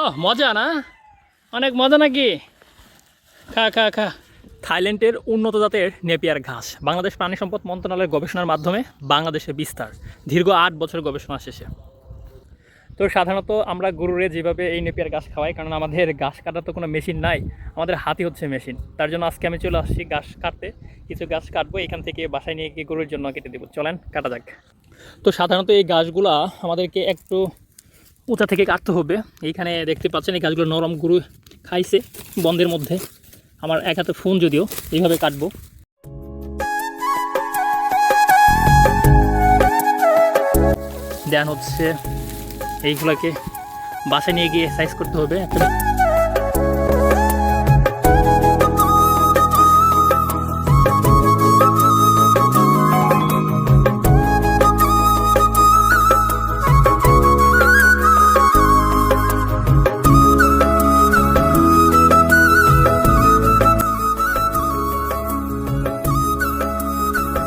ও মজা না? অনেক মজা নাকি? খা খা খা। থাইল্যান্ডের উন্নত জাতের নেপিয়ার ঘাস। বাংলাদেশ প্রাণী সম্পদ মন্ত্রণালয়ের গবেষণার মাধ্যমে বাংলাদেশে বিস্তার। দীর্ঘ আট বছরের গবেষণা শেষে। তো সাধারণত আমরা গরুরে যেভাবে এই নেপিয়ার গাছ খাওয়াই, কারণ আমাদের গাছ কাটার তো কোনো মেশিন নাই, আমাদের হাতি হচ্ছে মেশিন। তার জন্য আজকে আমি চলে আসছি গাছ কাটতে। কিছু গাছ কাটবো, এখান থেকে বাসায় নিয়ে গিয়ে গরুর জন্য কেটে দেবো। চলেন, কাটা যাক। তো সাধারণত এই গাছগুলা আমাদেরকে একটু উঁচা থেকে কাটতে হবে? এইখানে দেখতে পাচ্ছেন, এই গাছগুলো নরম গুরু খাইছে বন্ধের মধ্যে। আমার এক হাতে ফোন যদিও, এইভাবে কাটবো। দেন হচ্ছে, এইগুলোকে বাসায় নিয়ে গিয়ে সাইজ করতে হবে। একটা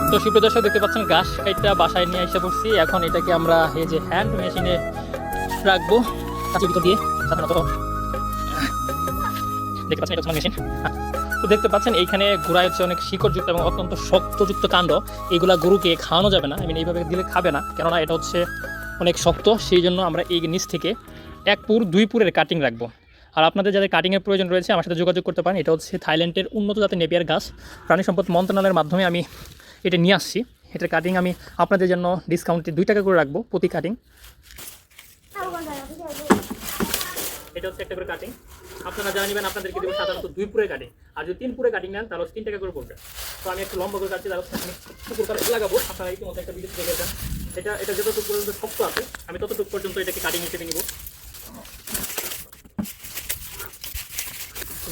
তো সুপ্রিয় দর্শক, দেখতে পাচ্ছেন, ঘাস কাইটটা বাসায় নিয়ে এসে পড়ছি। এখন এটাকে আমরা এই যে হ্যান্ড মেশিনে রাখব। কাঁচের ভিতর দিয়ে সাধারণত দেখতে পাচ্ছেন, এটা মেশিন তো দেখতে পাচ্ছেন, এইখানে গোড়ায় হচ্ছে অনেক শিকড়যুক্ত এবং অত্যন্ত শক্তযুক্ত কাণ্ড। এইগুলা গরুকে খাওয়ানো যাবে না আমি এইভাবে দিলে খাবে না, কেননা এটা হচ্ছে অনেক শক্ত। সেই জন্য আমরা এই নিচ থেকে এক পুর, দুই পুরের কাটিং রাখব। আর আপনাদের যাদের কাটিংয়ের প্রয়োজন রয়েছে, আমার সাথে যোগাযোগ করতে পারেন। এটা হচ্ছে থাইল্যান্ডের উন্নত জাতের নেপিয়ার গাছ প্রাণী সম্পদ মন্ত্রণালয়ের মাধ্যমে আমি এটা নিয়ে আসছি। এটার কাটিং আমি আপনাদের জন্য ডিসকাউন্টে দুই টাকা করে রাখব প্রতি কাটিং এটা হচ্ছে একটা করে কাটিং আপনারা যা নেবেন আপনাদেরকে দেবো সাধারণত দুই পুরে কাটিং আর যদি তিন পুরে কাটিং নেন, তাহলে তিন টাকা করে পড়বে। তো আমি একটু লম্বা করে কাটছি, তাহলে আমি টুকুর করে লাগাবো। আপনারা ইতিমধ্যে একটা ভিডিও দেখেছেন এটা এটা যতটুকু পর্যন্ত শক্ত আছে, আমি ততটুকু পর্যন্ত এটাকে কাটিং কেটে নিব।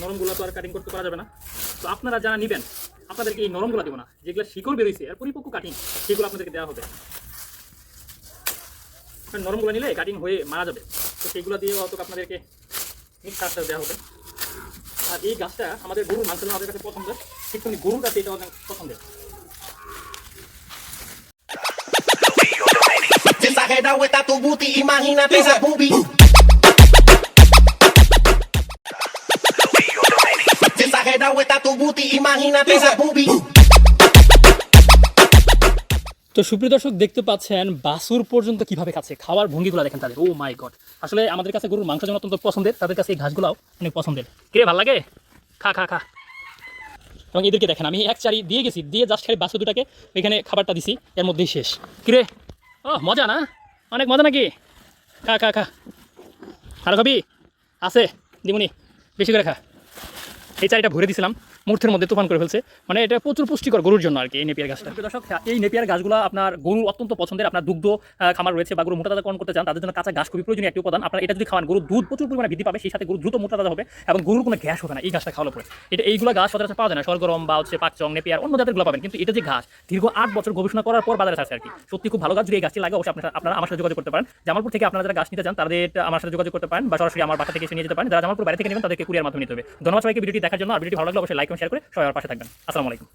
নরমগুলো তো আর কাটিং করতে পারা যাবে না। তো আপনারা যারা নেবেন আপনাদেরকে এই নরমগুলো দেবো না। যেগুলো শিকড় বেরোইছে আর পরিপক্ক কাটিং সেগুলো আপনাদেরকে দেওয়া হবে। নরমগুলো নিলে কাটিং হয়ে মারা যাবে। তো সেগুলো দিয়ে হয়তো আপনাদেরকে মিক্স সারটা দেওয়া হবে। আর এই গাছটা আমাদের গরুর মাংস আমাদের কাছে পছন্দের। ঠিক তেমনি গরুর কাছে এটা অনেক পছন্দের। Exagerado está tu booty, imagínate esa boobie. Si exagerado tu booty, imagínate esa boobie. তো সুপ্রিয় দর্শক দেখতে পাচ্ছেন বাসুর পর্যন্ত কীভাবে খাচ্ছে? খাওয়ার ভঙ্গিগুলো দেখেন তাদের। ও মাই গড আসলে আমাদের কাছে গরুর মাংস যেমন অত্যন্ত পছন্দের তাদের কাছে এই ঘাসগুলোও অনেক পছন্দের। কিরে ভালো লাগে? খা খা খা। এবং এদেরকে দেখেন আমি এক চারি দিয়ে গেছি দিয়ে জাস্ট খালি বাসু দুটাকে ওইখানে খাবারটা দিছি এর মধ্যেই শেষ। কিরে ও মজা না? অনেক মজা নাকি? খা খা খা। আরও খাবি আছে দিমুনি। বেশি করে খা। এই চারিটা ভরে দিছিলাম মুহূর্তের মধ্যে তুফান করে ফেলছে। মানে এটা প্রচুর পুষ্টিকর গরুর জন্য আর কি এই নেপিয়ার গাছটা। দর্শক, এই নেপিয়ার গাছগুলো আপনার গরু অত্যন্ত পছন্দের, আপনার দুগ্ধ খামার রয়েছে বা গরু মোটা তাজা করতে চান, তাদের জন্য কাঁচা ঘাস খুবই প্রয়োজনীয় একটি উপাদান। আপনার এটা যদি খাওয়ান, গরুর দুধ প্রচুর পরিমাণে বৃদ্ধি পাবে, সেই সাথে গরু দ্রুত মোটা হবে এবং গরুর কোনো গ্যাস হবে না, এই গাছটা খাওয়ার পরে এটা এইগুলো গাছ সচরাচর পাওয়া যায় না সরগরম বা হচ্ছে পাকচং, নেপিয়ার, অন্য জাতেরগুলো পাবেন। কিন্তু এটা যে ঘাস, দীর্ঘ আট বছর গবেষণা করার পর বাজারে আছে আর কি। সত্যি খুব ভালো গাছ, যদি এই গাছটি লাগে, অবশ্যই আপনারা আমার সাথে যোগাযোগ করতে পারেন। জামালপুর থেকে আপনারা যারা গাছ নিতে চান, তাদের, আমার সাথে যোগাযোগ করতে পারেন বা সরাসরি আমার বাসা থেকে এসে নিয়ে যেতে পারেন। যারা জামালপুর বাইরে থেকে নেবেন, তাদেরকে কুরিয়ার মাধ্যমে নিতে হবে। ধন্যবাদ সবাইকে, ভিডিওটি দেখার জন্য আর ভিডিওটি ভালো লাগলে অবশ্যই লাইক এবং শেয়ার করে সবাই আমার পাশে থাকবেন। আসসালামু আলাইকুম।